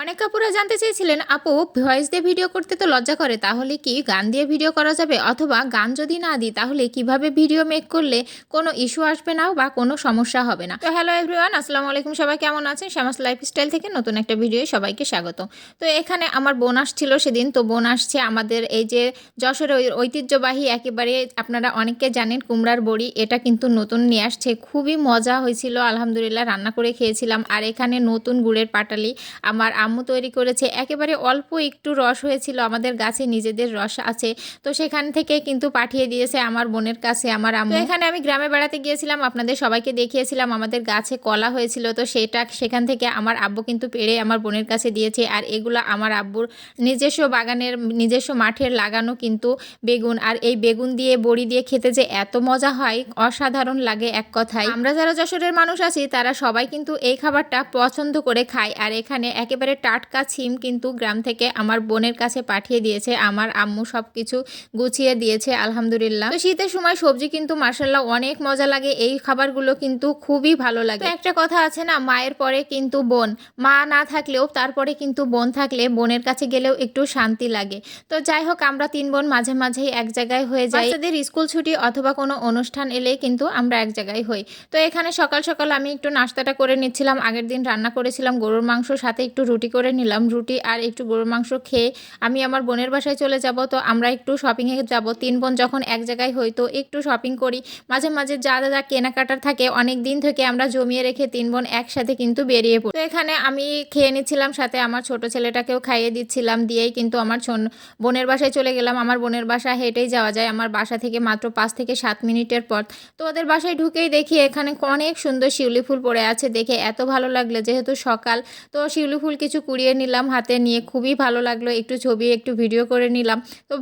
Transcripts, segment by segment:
অনেক কাপুরা জানতে চেয়েছিলেন, আপু, ভয়েস দিয়ে ভিডিও করতে তো লজ্জা করে, তাহলে কি গান দিয়ে ভিডিও করা যাবে? অথবা গান যদি না দিই, তাহলে কীভাবে ভিডিও মেক করলে কোনো ইস্যু আসবে না বা কোনো সমস্যা হবে না? তো হ্যালো এভরিওয়ান, আসসালামু আলাইকুম, সবাই কেমন আছেন? শ্যামাস লাইফস্টাইল থেকে নতুন একটা ভিডিও সবাইকে স্বাগত। তো এখানে আমার বোন আসছিল সেদিন, তো বোন আসছে আমাদের এই যে যশোরের ঐতিহ্যবাহী, একেবারে আপনারা অনেকে জানেন কুমড়ার বড়ি, এটা কিন্তু নতুন নিয়ে আসছে, খুবই মজা হয়েছিল, আলহামদুলিল্লাহ রান্না করে খেয়েছিলাম। আর এখানে নতুন গুড়ের পাটালি, আমার আম্মু তৈরি করেছে। একেবারে অল্প একটু রস হয়েছিল, আমাদের গাছে নিজেদের রস আছে। তো সেখান থেকে কিন্তু পাঠিয়ে দিয়েছে আমার বোনের কাছে, আমার আম্মু। এখানে আমি গ্রামে বেড়াতে গিয়েছিলাম, আপনাদের সবাইকে দেখিয়েছিলাম, আমাদের গাছে কলা হয়েছিল। তো সেটা সেখান থেকে আমার আব্বু কিন্তু পেড়ে আমার বোনের কাছে দিয়েছে। আর এগুলো আমার আব্বুর নিজস্ব বাগানের, নিজস্ব মাঠের লাগানো কিন্তু বেগুন। আর এই বেগুন দিয়ে, বড়ি দিয়ে খেতে যে এত মজা হয়, অসাধারণ লাগে এক কথায়। আমরা যারা যশোরের মানুষ আছি, তারা সবাই কিন্তু এই খাবারটা পছন্দ করে খায়। আর এখানে একেবারে টাটকা ছিম কিন্তু গ্রাম থেকে আমার বোনের কাছে পাঠিয়ে দিয়েছে। আমার আম্মু সব কিছু গুছিয়ে দিয়েছে, আলহামদুলিল্লাহ। তো শীতের সময় সবজি কিন্তু মার্শাল্লাহ অনেক মজা লাগে। এই খাবারগুলো কিন্তু খুবই ভালো লাগে। একটা কথা আছে না, মায়ের পরে কিন্তু বোন। মা না থাকলেও তারপরে কিন্তু বোন থাকলে বোনের কাছে গেলেও একটু শান্তি লাগে। তো যাই হোক, আমরা তিন বোন মাঝে মাঝেই এক জায়গায় হয়ে যাই। বাচ্চাদের স্কুল ছুটি অথবা কোনো অনুষ্ঠান এলে কিন্তু আমরা এক জায়গায় হই। তো এখানে সকাল সকাল আমি একটু নাস্তাটা করে নিচ্ছিলাম। আগের দিন রান্না করেছিলাম, গরুর মাংস, সাথে একটু রুটি করে নিলাম। রুটি আর একটু গরুর মাংস খেয়ে আমি আমার বোনের বাসায় চলে যাব। তো আমরা একটু শপিংয়ে যাব। তিন বোন যখন এক জায়গায় হই, তো একটু শপিং করি। মাঝে মাঝে যা যা কেনাকাটার থাকে, অনেক দিন থেকে আমরা জমিয়ে রেখে তিন বোন একসাথে কিন্তু বেরিয়ে পড়ি। তো এখানে আমি খেয়ে নিচ্ছিলাম, সাথে আমার ছোট ছেলেটাকেও খাইয়ে দিচ্ছিলাম দিয়েই কিন্তু আমার বোনের বাসায় চলে গেলাম। আমার বোনের বাসা হেঁটেই যাওয়া যায়। আমার বাসা থেকে মাত্র পাঁচ থেকে সাত মিনিটের পর তো ওদের বাসায় ঢুকেই দেখি এখানে অনেক সুন্দর শিউলি ফুল পড়ে আছে। দেখে এত ভালো লাগল যেহেতু সকাল। তো শিউলি ফুল কিছু কুড়িয়ে নিলাম, হাতে নিয়ে খুবই ভালো লাগল। একটু ছবি, একটু ভিডিও করে নিলাম। তো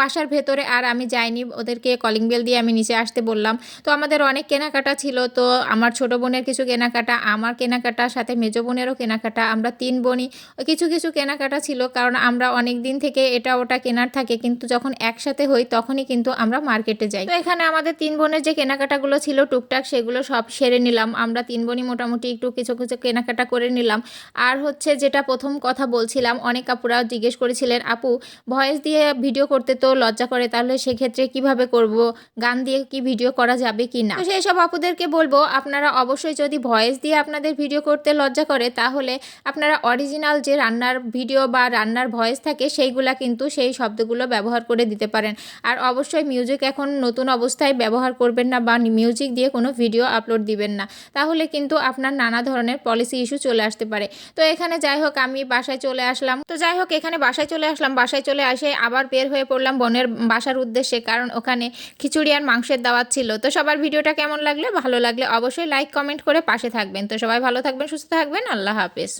বাসার ভেতরে আর আমি যাইনি, ওদেরকে কলিং বেল দিয়ে আমি নিচে আসতে বললাম। তো আমাদের অনেক কেনাকাটা ছিল, তো আমার ছোট বোনের কিছু কেনাকাটা, আমার কেনাকাটা, সাথে মেজো বোনেরও কেনাকাটা, আমরা তিন বোনই। কিছু কিছু কেনাকাটা ছিল, কারণ আমরা অনেক দিন থেকে এটা ওটা কেনার থাকে, কিন্তু যখন একসাথে হই তখনই কিন্তু আমরা মার্কেটে যাই। তো এখানে আমাদের তিন বোনের যে কেনাকাটাগুলো ছিল টুকটাক, সেগুলো সব সেরে নিলাম। আমরা তিন বোনই মোটামুটি একটু কিছু কিছু কেনাকাটা করে নিলাম। আর হচ্ছে যেটা প্রথম কথা বলছিলাম। অনেক আপুরা জিজ্ঞেস করেছিলেন, আপু, ভয়েস দিয়ে ভিডিও করতে তো লজ্জা করে, তাহলে সেক্ষেত্রে কীভাবে করব? গান দিয়ে কি ভিডিও করা যাবে কি না? সেই সব আপুদেরকে বলব, আপনারা অবশ্যই যদি ভয়েস দিয়ে আপনাদের ভিডিও করতে লজ্জা করে, তাহলে আপনারা অরিজিনাল যে রান্নার ভিডিও বা রান্নার ভয়েস থাকে, সেইগুলা কিন্তু সেই শব্দগুলো ব্যবহার করে দিতে পারেন। আর অবশ্যই মিউজিক এখন নতুন অবস্থায় ব্যবহার করবেন না বা মিউজিক দিয়ে কোনো ভিডিও আপলোড দিবেন না। তাহলে কিন্তু আপনার নানা ধরনের পলিসি ইস্যু চলে আসতে পারে। তো এখানে যাই হোক, আমি বাসায় চলে আসলাম। তো যাই হোক, এখানে বাসায় চলে আসলাম। বাসায় চলে আসে আবার বের হয়ে পড়লাম বনের বাসার উদ্দেশ্যে, কারণ ওখানে খিচুড়ি আর মাংসের দাওয়াত ছিল। তো সবার ভিডিওটা কেমন লাগলে? ভালো লাগলে অবশ্যই লাইক কমেন্ট করে পাশে থাকবেন। তো সবাই ভালো থাকবেন, সুস্থ থাকবেন। আল্লাহ হাফেজ।